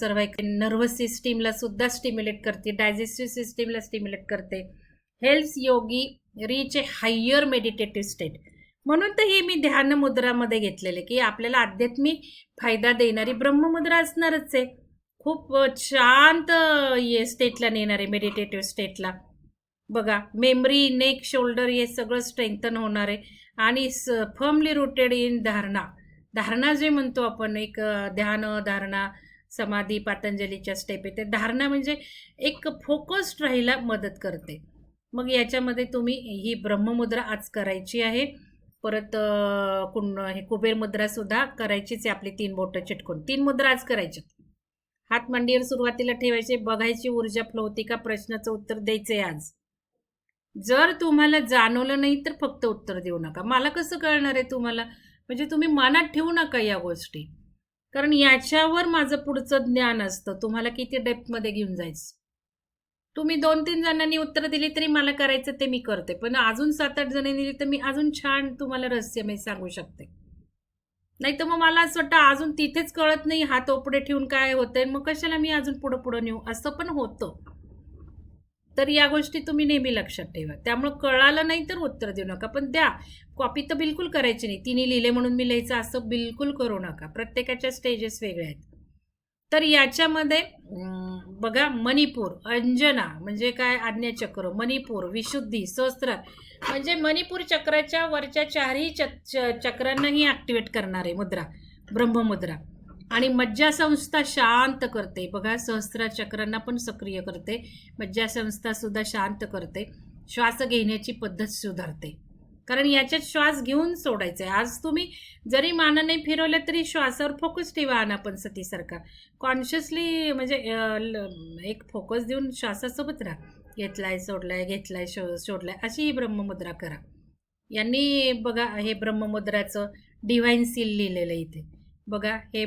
Cervical nervous सिस्टीमला सुद्धा stimulate करते डायजेस्टिव्ह सिस्टीमला स्टिम्युलेट करते. Health yogi reach a higher meditative state. म्हणून तर हे मी ध्यान मुद्रामध्ये घेतलेले की आपल्याला आध्यात्मिक फायदा देणारी ब्रह्ममुद्रा असणारच आहे. खूप शांत ये स्टेटला नेणार आहे मेडिटेटिव्ह स्टेटला. बघा मेमरी नेक शोल्डर हे सगळं स्ट्रेंथन होणार. आहे आणि फर्मली रुटेड इन धारणा. धारणा जे म्हणतो आपण एक ध्यान धारणा समाधी पातंजलीच्या स्टेप आहे ते धारणा म्हणजे एक फोकस्ड राहायला मदत करते. मग याच्यामध्ये तुम्ही ही ब्रह्ममुद्रा आज करायची आहे. परत कुण हे कुबेर मुद्रासुद्धा करायचीच आहे आपली तीन बोटं चिटकून. तीन मुद्रा आज करायच्या हात मांडीवर सुरुवातीला ठेवायचे बघायची ऊर्जा फ्लो होती का प्रश्नाचं उत्तर द्यायचंय आज. जर तुम्हाला जाणवलं नाही तर फक्त उत्तर देऊ नका. मला कसं कळणार आहे तुम्हाला? म्हणजे तुम्ही मनात ठेवू नका या गोष्टी. कारण याच्यावर माझं पुढचं ज्ञान असतं. तुम्हाला किती डेप्थमध्ये घेऊन जायचं. तुम्ही दोन तीन जणांनी उत्तर दिली तरी मला करायचं ते मी करते. पण अजून सात आठ जणांनी दिली तर मी अजून छान तुम्हाला रहस्यमय सांगू शकते. नाही तर मग मला असं वाटतं अजून तिथेच कळत नाही हात ओपडे ठेवून काय होतंय? मग कशाला मी अजून पुढं पुढं नेऊ? असं पण होतं. तर या गोष्टी तुम्ही नेहमी लक्षात ठेवा. त्यामुळं कळालं नाही तर उत्तर देऊ नका. पण द्या. कॉपी तर बिलकुल करायची नाही. तिने लिहिले म्हणून मी लिहायचं असं बिलकुल करू नका. प्रत्येकाच्या स्टेजेस वेगळ्या आहेत. तर याच्यामध्ये बघा मणिपूर अंजना म्हणजे काय? आज्ञाचक्र मणिपूर विशुद्धी सहस्त्र. म्हणजे मणिपूर चक्राच्या वरच्या चारही च च- चक्रांनाही ॲक्टिवेट करणार आहे मुद्रा ब्रह्ममुद्रा. आणि मज्जासंस्था शांत करते. बघा सहस्त्र चक्रांना पण सक्रिय करते. मज्जासंस्था सुद्धा शांत करते. श्वास घेण्याची पद्धत सुधारते. कारण याच्यात श्वास घेऊन सोडायचं आहे आज तुम्ही जरी मानाने फिरवलं तरी श्वासावर फोकस ठेवा पण सती सरकार कॉन्शियसली म्हणजे ल- एक फोकस देऊन श्वासासोबत राहा. घेतलाय सोडलाय घेतलाय शो सोडलाय अशी ही ब्रह्ममुद्रा करा. यांनी बघा हे ब्रह्ममुद्राचं डिव्हाइन सील लिहिलेलं आहे इथे. बघा हे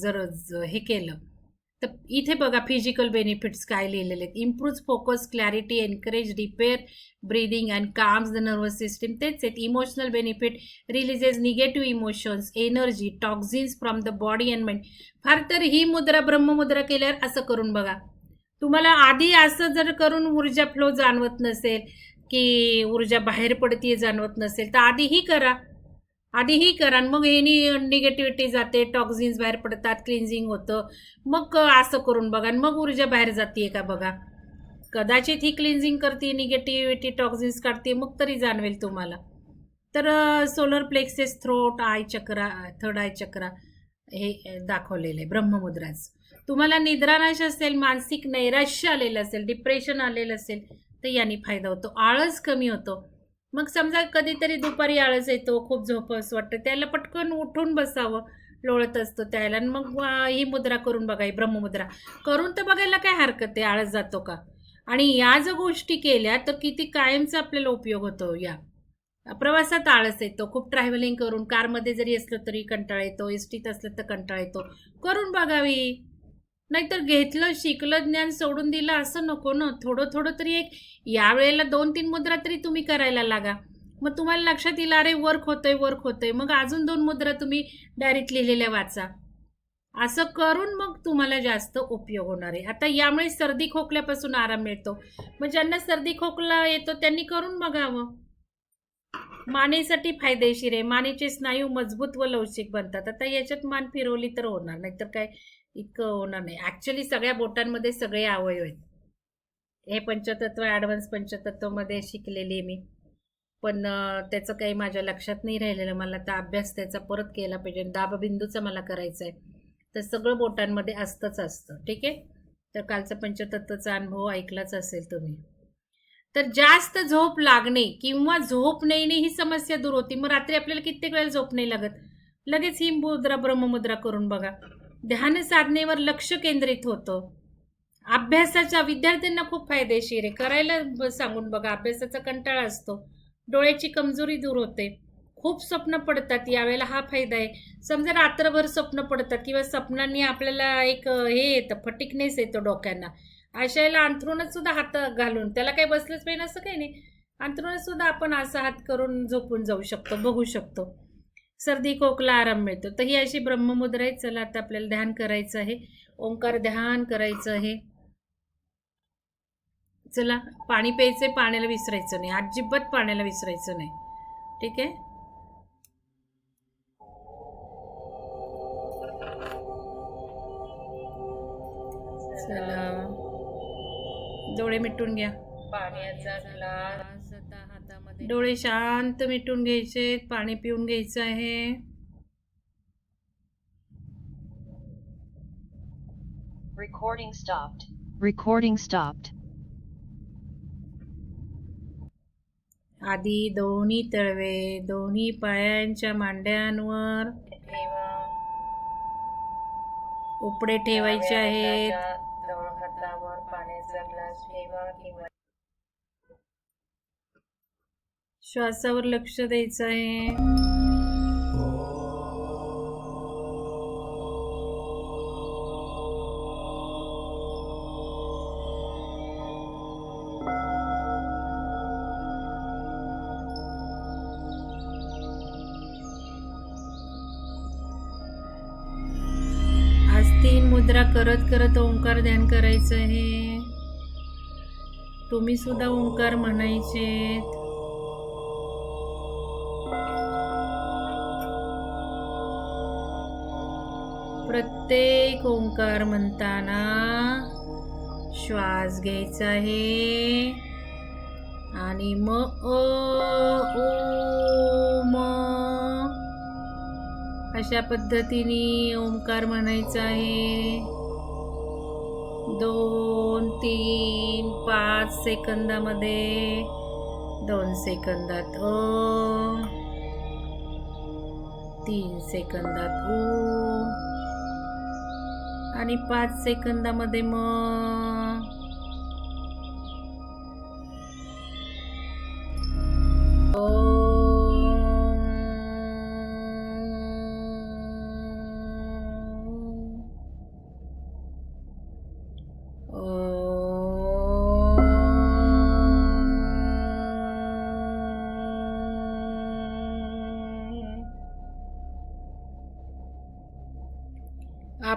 जर हे केलं तर इथे बघा फिजिकल बेनिफिट्स काय लिहिलेले आहेत. Improve focus clarity encourage repair breathing and calms the nervous system तेच आहेत. Emotional benefit releases negative emotions energy toxins from the body and mind फार तर ही मुद्रा ब्रह्ममुद्रा केल्यावर असं करून बघा. तुम्हाला आधी असं जर करून ऊर्जा फ्लो जाणवत नसेल की ऊर्जा बाहेर पडतीये जाणवत नसेल तर आधी ही करा. आधी ही करा मग ह्यानी निगेटिव्हिटी जाते टॉक्झिन्स बाहेर पडतात क्लिन्झिंग होतं. मग असं करून बघा मग ऊर्जा बाहेर जाते का बघा? कदाचित ही क्लिन्झिंग करते निगेटिव्हिटी टॉक्झिन्स काढते मग तरी जाणवेल तुम्हाला. तर solar plexus throat eye chakra third eye chakra हे दाखवलेलं आहे ब्रह्ममुद्राच. तुम्हाला निद्रानाश असेल मानसिक नैराश्य आलेलं असेल डिप्रेशन आलेलं असेल तर यांनी फायदा होतो. आळस कमी होतो. मग समजा कधीतरी दुपारी आळस येतो खूप झोपस वाटतं त्याला पटकन उठून बसावं लोळत असतो त्याला. आणि मग ही मुद्रा करून बघा ही ब्रह्ममुद्रा. करून तर बघायला काय हरकत आहे? आळस जातो का? आणि या जर गोष्टी केल्या तर किती कायमचा आपल्याला उपयोग होतो या? प्रवासात आळस येतो खूप ट्रॅव्हलिंग करून कारमध्ये जरी असलं तरी कंटाळा येतो एस टीत असलं तर कंटाळा येतो. करून बघावी. नाहीतर घेतलं शिकलं ज्ञान सोडून दिलं असं नको ना. थोडं थोडं तरी एक या वेळेला दोन तीन मुद्रा तरी तुम्ही करायला लागा. मग तुम्हाला लक्षात येईल अरे वर्क होतंय वर्क होतंय. मग अजून दोन मुद्रा तुम्ही डायरेक्ट लिहिलेल्या वाचा. असं करून मग तुम्हाला जास्त उपयोग होणार आहे. आता यामुळे सर्दी खोकल्यापासून आराम मिळतो. मग ज्यांना सर्दी खोकला येतो त्यांनी करून बघावं. मानेसाठी फायदेशीर आहे. मानेचे स्नायू मजबूत व लवचिक बनतात. आता याच्यात मान फिरवली तर होणार नाही तर काय? इतकं होणार नाही. ॲक्च्युली सगळ्या बोटांमध्ये सगळे अवयव आहेत हे पंचतत्व ॲडव्हान्स पंचतत्वमध्ये शिकलेली आहे मी. पण त्याचं काही माझ्या लक्षात नाही राहिलेलं. मला तर अभ्यास त्याचा परत केला पाहिजे दाबबिंदूचा मला करायचा आहे तर सगळं बोटांमध्ये असतंच असतं. ठीक आहे? तर कालचा पंचतत्वचा अनुभव ऐकलाच असेल तुम्ही. तर जास्त झोप लागणे किंवा झोप नाही ही समस्या दूर होती. मग रात्री आपल्याला कित्येक वेळेला झोप नाही लागत. लगेच ही मुद्रा ब्रह्ममुद्रा करून बघा. ध्यान साधनेवर लक्ष केंद्रित होतं. अभ्यासाच्या विद्यार्थ्यांना खूप फायदेशीर आहे. करायला ब- सांगून बघा अभ्यासाचा कंटाळा असतो. डोळ्याची कमजोरी दूर होते. खूप स्वप्न पडतात यावेळेला हा फायदा आहे. समजा रात्रभर स्वप्न पडतात किंवा स्वप्नांनी आपल्याला एक हे येतं फटिकनेस येतो डोक्यांना. अशा वेळेला अंथरुणात सुद्धा हात घालून त्याला काही बसलंच पाहिजे असं काही नाही. अंथरुणात सुद्धा आपण असा हात करून झोपून जाऊ शकतो बघू शकतो. सर्दी खोकला आराम मिळतो. तर ही अशी ब्रह्ममुद्रा आहे चला आता आपल्याला ध्यान करायचं आहे. ओंकार ध्यान करायचं आहे. चला पाणी प्यायचंय पाण्याला विसरायचं नाही. अजिबात पाण्याला विसरायचं नाही. ठीक आहे? चला. डोळे मिटून घ्या. पाण्याचा डोळे शांत मिटून घ्यायचे पाणी पिऊन घ्यायचं आहे Recording stopped. Recording stopped. आधी दोन्ही तळवे दोन्ही पायांच्या मांड्यांवर ठेवा उपडे ठेवायचे आहेत हाताच्या डाव्या हातावर पाण्याचा ग्लास ठेवा किंवा श्वासावर लक्ष द्यायचं आहे तीन मुद्रा करत करत ओंकार ध्यान करायचं आहे. तुम्ही सुद्धा ओंकार म्हणायचे प्रत्येक ओंकार म्हणताना श्वास घ्यायचा आहे. आणि म ओम म. अशा पद्धतीने ओंकार म्हणायचा आहे. दोन तीन पाच सेकंदामध्ये दोन सेकंदात ओ तीन सेकंदात उ. आणि पाच सेकंदामध्ये मग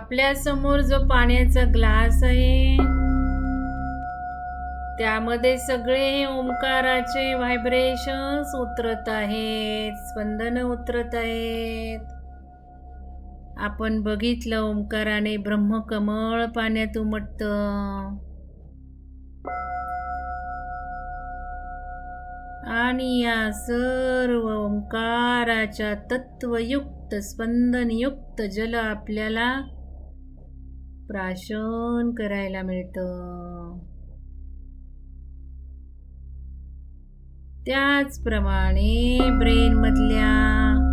आपल्यासमोर जो पाण्याचा ग्लास आहे त्यामध्ये सगळे हे ओंकाराचे व्हायब्रेशन्स उतरत आहेत स्पंदनं उतरत आहेत. आपण बघितलं ओंकाराने ब्रह्मकमळ पाण्यात उमटत. आणि या सर्व ओंकाराच्या तत्वयुक्त स्पंदनयुक्त जल आपल्याला प्राशन करायला मिळतं. त्याचप्रमाणे ब्रेन मधल्या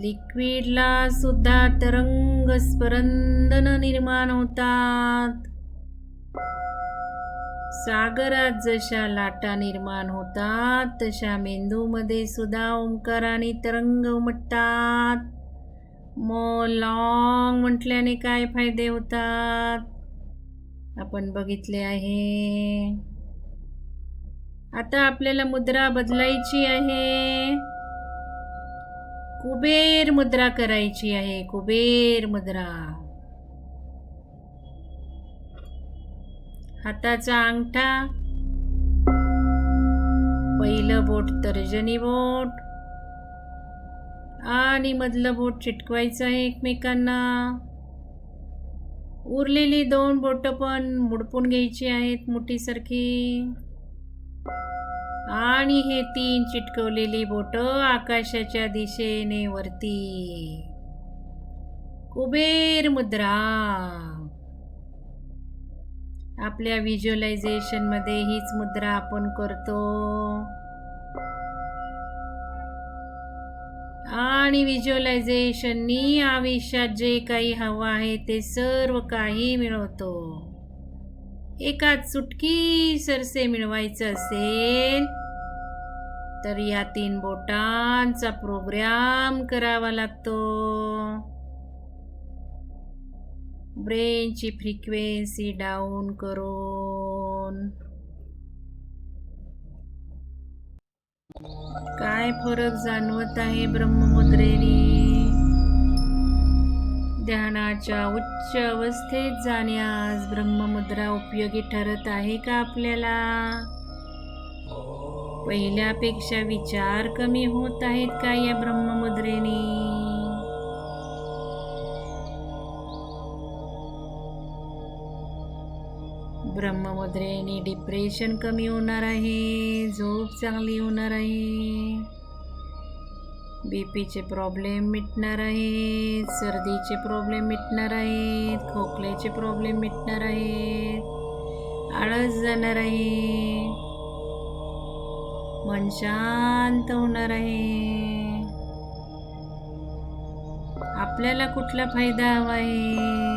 लिक्विडला सुद्धा तरंग स्परंदन निर्माण होतात. सागरात जशा लाटा निर्माण होतात तशा मेंदूमध्ये सुद्धा ओंकाराने तरंग उमटतात. मग लॉंग म्हटल्याने काय फायदे होतात? आपण बघितले आहे. आता आपल्याला मुद्रा बदलायची आहे. कुबेर मुद्रा करायची आहे कुबेर मुद्रा. हाताचा अंगठा. पहिलं बोट तर्जनी बोट. आणि मधलं बोट चिटकवायचं आहे एकमेकांना. उरलेली दोन बोटं पण मुडपून घ्यायची आहेत मुठीसारखी. आणि हे तीन चिटकवलेली बोटं आकाशाच्या दिशेने वरती. कुबेर मुद्रा. आपल्या व्हिज्युअलायझेशनमध्ये हीच मुद्रा आपण करतो. आणि व्हिज्युअलायझेशननी आयुष्यात जे काही हवं आहे ते सर्व काही मिळवतो. एका चुटकी सरसे मिळवायचं असेल तर या तीन बोटांचा प्रोग्राम करावा लागतो. ब्रेनची फ्रिक्वेन्सी डाऊन करून. काय फरक जाणवत आहे ब्रह्ममुद्रेने? ध्यानाच्या उच्च अवस्थेत जाण्यास ब्रह्ममुद्रा उपयोगी ठरत आहे का आपल्याला? पहिल्यापेक्षा विचार कमी होत आहेत का या ब्रह्ममुद्रेने? ब्रह्ममुद्रेने डिप्रेशन कमी होणार आहे झोप चांगली होणार आहे. बीपीचे प्रॉब्लेम मिटणार आहेत सर्दीचे प्रॉब्लेम मिटणार आहेत खोकल्याचे प्रॉब्लेम मिटणार आहेत आळस जाणार आहे. मन शांत होणार आहे. आपल्याला कुठला फायदा हवा आहे?